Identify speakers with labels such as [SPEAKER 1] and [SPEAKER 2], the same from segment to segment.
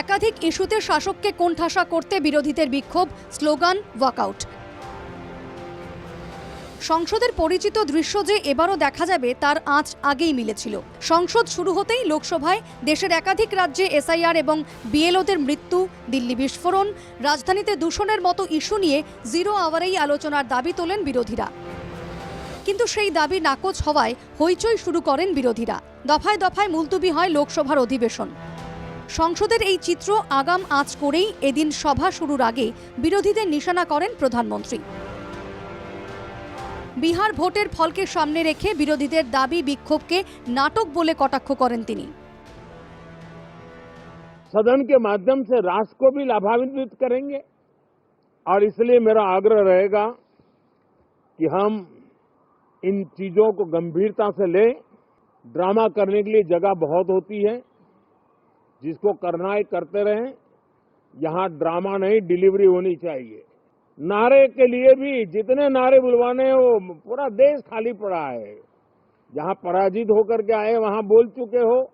[SPEAKER 1] একাধিক ইস্যুতে শাসককে কোণঠাসা করতে বিরোধীদের বিক্ষোভ, স্লোগান, ওয়াকআউট। সংসদের পরিচিত দৃশ্য যে এবারও দেখা যাবে তার আঁচ আগেই মিলেছিল। সংসদ শুরু হতেই লোকসভায় দেশের একাধিক রাজ্যে এসআইআর এবং বিএলওদের মৃত্যু, দিল্লি বিস্ফোরণ, রাজধানীতে দূষণের মতো ইস্যু নিয়ে জিরো আওয়ারেই আলোচনার দাবি তোলেন বিরোধীরা। কিন্তু সেই দাবি নাকচ হওয়ায় হইচই শুরু করেন বিরোধীরা। দফায় দফায় মুলতুবি হয় লোকসভার অধিবেশন। সংসদের এই চিত্র আগাম আঁচ করেই এদিন সভা শুরুর আগে বিরোধীদের নিশানা করেন প্রধানমন্ত্রী বিহার ভোটের ফলকে সামনে রেখে বিরোধীদের দাবি বিক্ষোভকে নাটক বলে কটাক্ষ করেন তিনি
[SPEAKER 2] सदन के माध्यम से राष्ट्र को भी लाभान्वित करेंगे और इसलिए मेरा आग्रह रहेगा कि हम इन चीजों को गंभीरता से लें ड्रामा करने के लिए जगह बहुत होती है जिसको करना है करते रहें, यहाँ ड्रामा नहीं, डिलीवरी होनी चाहिए। नारे के लिए भी जितने नारे बुलवाने हैं, वो पूरा देश खाली पड़ा है। जहाँ पराजित होकर के आए, वहाँ बोल चुके हो।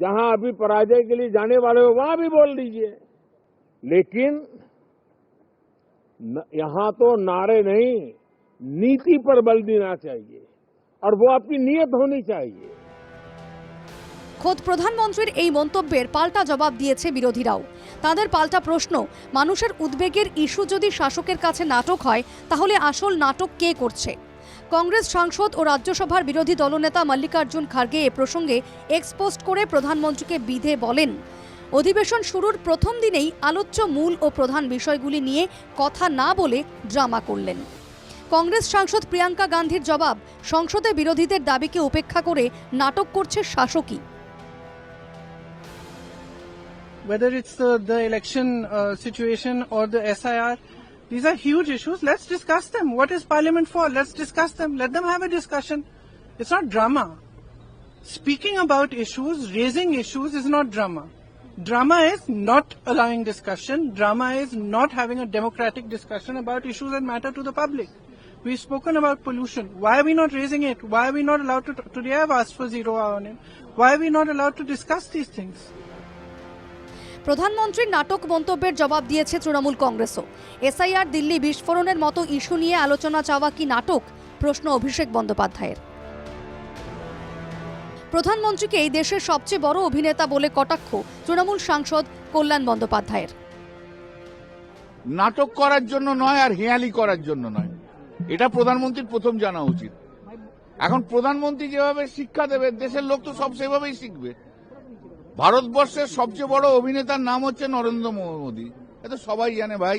[SPEAKER 2] जहाँ अभी पराजय के लिए जाने वाले हो, वहाँ भी बोल दीजिए। लेकिन यहाँ तो नारे नहीं, नीति पर बल देना चाहिए। और वो आपकी नियत होनी चाहिए।
[SPEAKER 1] খোদ প্রধানমন্ত্রীর এই মন্তব্যের পাল্টা জবাব দিয়েছে বিরোধীরাও। তাদের পাল্টা প্রশ্ন, মানুষের উদ্বেগের ইস্যু যদি শাসকের কাছে নাটক হয়, তাহলে আসল নাটক কে করছে? কংগ্রেস সাংসদ ও রাজ্যসভার বিরোধী দলনেতা মল্লিকার্জুন খার্গে এ প্রসঙ্গে এক্সপোস্ট করে প্রধানমন্ত্রীকে বিধে বলেন, অধিবেশন শুরুর প্রথম দিনেই আলোচ্য মূল ও প্রধান বিষয়গুলি নিয়ে কথা না বলে ড্রামা করলেন। কংগ্রেস সাংসদ প্রিয়াঙ্কা গান্ধীর জবাব, সংসদে বিরোধীদের দাবিকে উপেক্ষা করে নাটক করছে শাসকই।
[SPEAKER 3] Whether it's the, the election uh, situation or the SIR, these are huge issues. Let's discuss them. What is Parliament for? Let's discuss them. Let them have a discussion. It's not drama. Speaking about issues, raising issues is not drama. Drama is not allowing discussion. Drama is not having a democratic discussion about issues that matter to the public. We've spoken about pollution. Why are we not raising it? Why are we not allowed to? Today I've asked for zero hour on it. Why are we not allowed to discuss these things?
[SPEAKER 1] প্রধানমন্ত্রীর নাটক মন্তব্যের জবাব দিয়েছে Trinamool কংগ্রেসও। SIR Delhi বিস্ফোরণের মতো issue নিয়ে আলোচনা চাওয়া কি নাটক? প্রশ্ন অভিষেক বন্দ্যোপাধ্যায়ের। প্রধানমন্ত্রীকে এই দেশের সবচেয়ে বড় অভিনেতা বলে কটাক্ষ তৃণমূল সাংসদ কল্যাণ বন্দ্যোপাধ্যায়ের।
[SPEAKER 4] নাটক করার জন্য নয় আর হেয়ালি করার জন্য নয়। এটা প্রধানমন্ত্রীর প্রথম জানা উচিত। এখন প্রধানমন্ত্রী যেভাবে শিক্ষা দেবে, দেশের লোক তো সব সেভাবেই শিখবে। ভারতবর্ষের সবচেয়ে বড় অভিনেতার নাম হচ্ছে নরেন্দ্র মোদী এটা সবাই জানে ভাই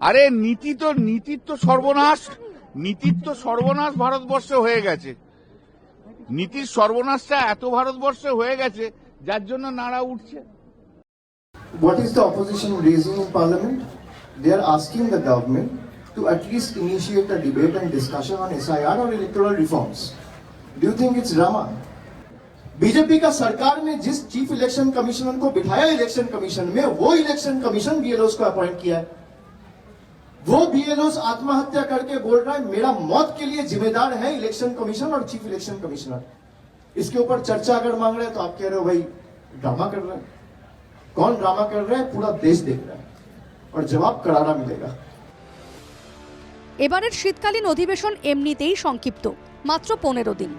[SPEAKER 4] আরে নীতি তো নীতির তো সর্বনাশ নীতির তো সর্বনাশ ভারতবর্ষে হয়ে গেছে নীতির সর্বনাশটা এত ভারতবর্ষে হয়ে গেছে যার জন্য নাড়া উঠছে
[SPEAKER 5] What is the opposition raising in parliament? They are asking the government to at least initiate a debate and discussion on SIR or electoral reforms. Do you think it's drama? BJP का सरकार ने जिस chief election commissioner को बिठाया election commission में, वो election commission BLO को appoint किया है। वो बीएलओ आत्महत्या करके बोल रहा है, मेरा मौत के लिए जिम्मेदार है इलेक्शन कमीशन और चीफ इलेक्शन कमिश्नर। इसके ऊपर चर्चा अगर मांग रहे हैं तो आप कह रहे हो, भाई ड्रामा कर रहे हैं। कौन ड्रामा कर रहा है? पूरा देश देख रहा है। और जवाब करारा मिलेगा।
[SPEAKER 1] এবারের শীতকালীন অধিবেশন এমনিতেই সংক্ষিপ্ত, মাত্র পনেরো দিন।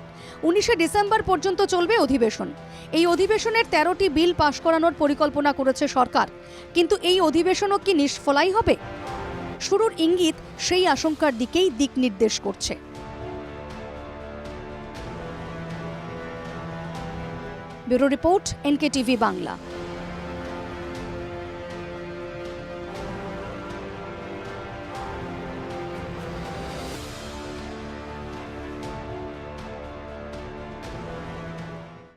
[SPEAKER 1] উনিশে ডিসেম্বর পর্যন্ত চলবে অধিবেশন। এই অধিবেশনের তেরোটি বিল পাশ করানোর পরিকল্পনা করেছে সরকার। কিন্তু এই অধিবেশনও কি নিষ্ফলাই হবে? শুরুর ইঙ্গিত সেই আশঙ্কার দিকেই দিক নির্দেশ করছে। Bureau report NK TV Bangla.